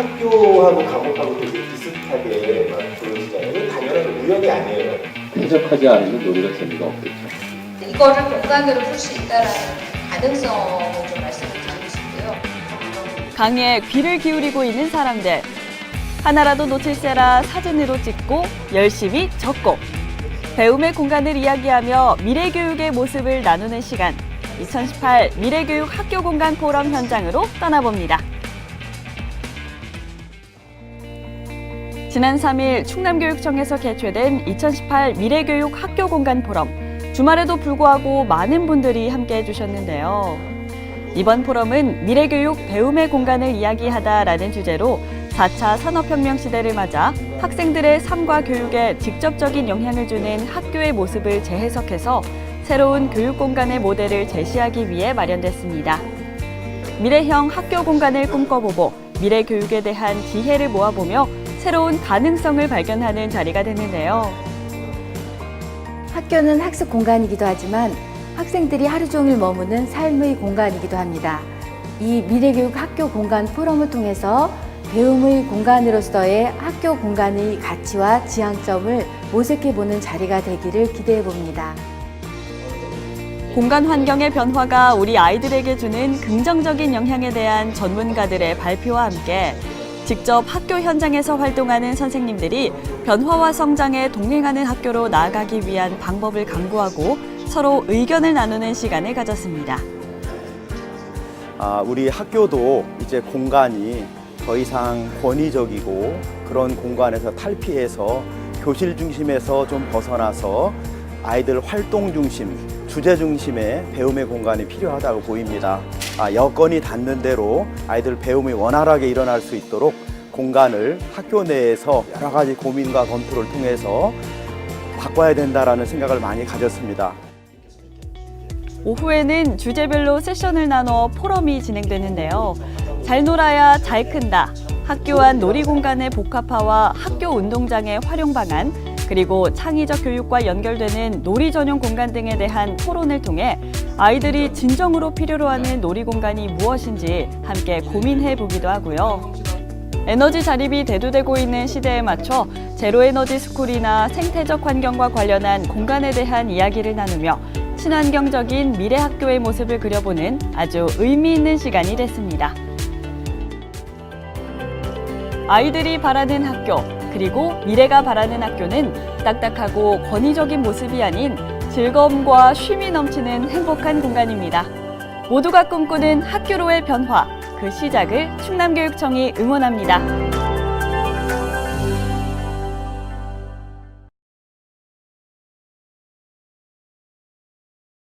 학교하고 감옥하고 되게 비슷하게 막 보여지잖아요. 이게 당연한 우연이 아니에요. 쾌적하지 않으면 놀이가 재미가 없겠죠. 이거를 공간으로 풀 수 있다라는 가능성을 좀 말씀을 드리고 싶고요. 강의에 귀를 기울이고 있는 사람들. 하나라도 놓칠세라 사진으로 찍고 열심히 적고 배움의 공간을 이야기하며 미래교육의 모습을 나누는 시간 2018 미래교육 학교 공간 포럼 현장으로 떠나봅니다. 지난 3일 충남교육청에서 개최된 2018 미래교육 학교 공간 포럼 주말에도 불구하고 많은 분들이 함께 해주셨는데요. 이번 포럼은 미래교육 배움의 공간을 이야기하다라는 주제로 4차 산업혁명 시대를 맞아 학생들의 삶과 교육에 직접적인 영향을 주는 학교의 모습을 재해석해서 새로운 교육 공간의 모델을 제시하기 위해 마련됐습니다. 미래형 학교 공간을 꿈꿔보고 미래 교육에 대한 지혜를 모아보며 새로운 가능성을 발견하는 자리가 됐는데요. 학교는 학습 공간이기도 하지만 학생들이 하루 종일 머무는 삶의 공간이기도 합니다. 이 미래교육 학교 공간 포럼을 통해서 배움의 공간으로서의 학교 공간의 가치와 지향점을 모색해 보는 자리가 되기를 기대해 봅니다. 공간 환경의 변화가 우리 아이들에게 주는 긍정적인 영향에 대한 전문가들의 발표와 함께 직접 학교 현장에서 활동하는 선생님들이 변화와 성장에 동행하는 학교로 나아가기 위한 방법을 강구하고 서로 의견을 나누는 시간을 가졌습니다. 아, 우리 학교도 이제 공간이 더 이상 권위적이고 그런 공간에서 탈피해서 교실 중심에서 좀 벗어나서 아이들 활동 중심, 주제 중심의 배움의 공간이 필요하다고 보입니다. 아, 여건이 닿는 대로 아이들 배움이 원활하게 일어날 수 있도록 공간을 학교 내에서 여러 가지 고민과 검토를 통해서 바꿔야 된다라는 생각을 많이 가졌습니다. 오후에는 주제별로 세션을 나눠 포럼이 진행되는데요. 잘 놀아야 잘 큰다. 학교 안 놀이 공간의 복합화와 학교 운동장의 활용 방안, 그리고 창의적 교육과 연결되는 놀이 전용 공간 등에 대한 토론을 통해 아이들이 진정으로 필요로 하는 놀이 공간이 무엇인지 함께 고민해 보기도 하고요. 에너지 자립이 대두되고 있는 시대에 맞춰 제로 에너지 스쿨이나 생태적 환경과 관련한 공간에 대한 이야기를 나누며 친환경적인 미래 학교의 모습을 그려보는 아주 의미 있는 시간이 됐습니다. 아이들이 바라는 학교, 그리고 미래가 바라는 학교는 딱딱하고 권위적인 모습이 아닌 즐거움과 쉼이 넘치는 행복한 공간입니다. 모두가 꿈꾸는 학교로의 변화, 그 시작을 충남교육청이 응원합니다.